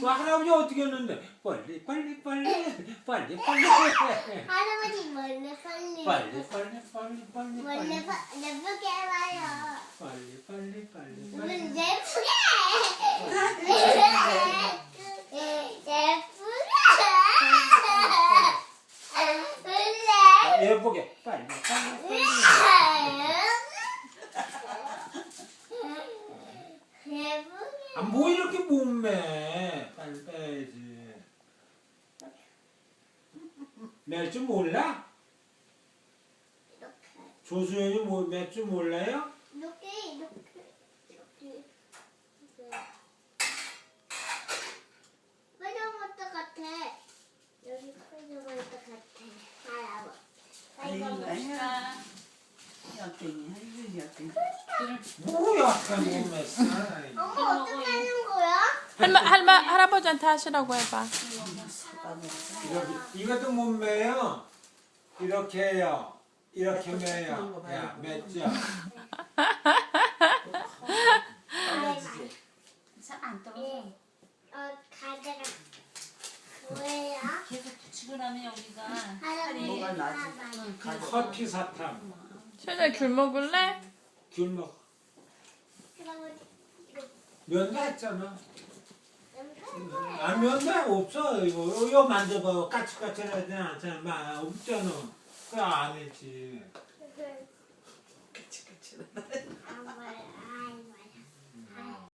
그 할아버지 어떻게 했는데? 빨리 빨리 빨리 빨리 빨리. 할아버지 몰래 빨리. 빨리 빨리 빨리 빨리 몰래 빨리. 파- 예쁘게 해봐요. 빨리 빨리 빨리 음, 빨리. 예쁘게. 예쁘게. 예쁘게. 빨리 빨리 빨리. 예쁘게. 아, 뭐 이렇게 몸매 빨리 빼야지 낼줄 몰라? 이렇게 조수연이 뭐, 낼줄 몰라요? 이렇게 이렇게 이렇게. 빨간맛도 같아. 여기 빨간맛도 같아. 할아버지. 아이고. 아이고. 역댕이, 아이고, 역댕이. 뭐 약간 몸매 살 엄마 어떻게 하는 거야? 할머 할머 할아버지한테 하시라고 해봐. 이렇게 이것도 몸매요 이렇게 해요 이렇게 매요 야 맺죠 살안 떨어져. 어 가져가. 뭐예요? 계속 붙이고 나면 여기가 할아버지. 뭐가 나지? 할아버지. 커피 사탕 시원아 귤 먹을래? 귤 먹. 할아버지. 면도 했잖아. 아 면도 없어 이거. 이거 만져봐. 까칠까칠하지 않잖아. 막 없잖아. 그거 안 했지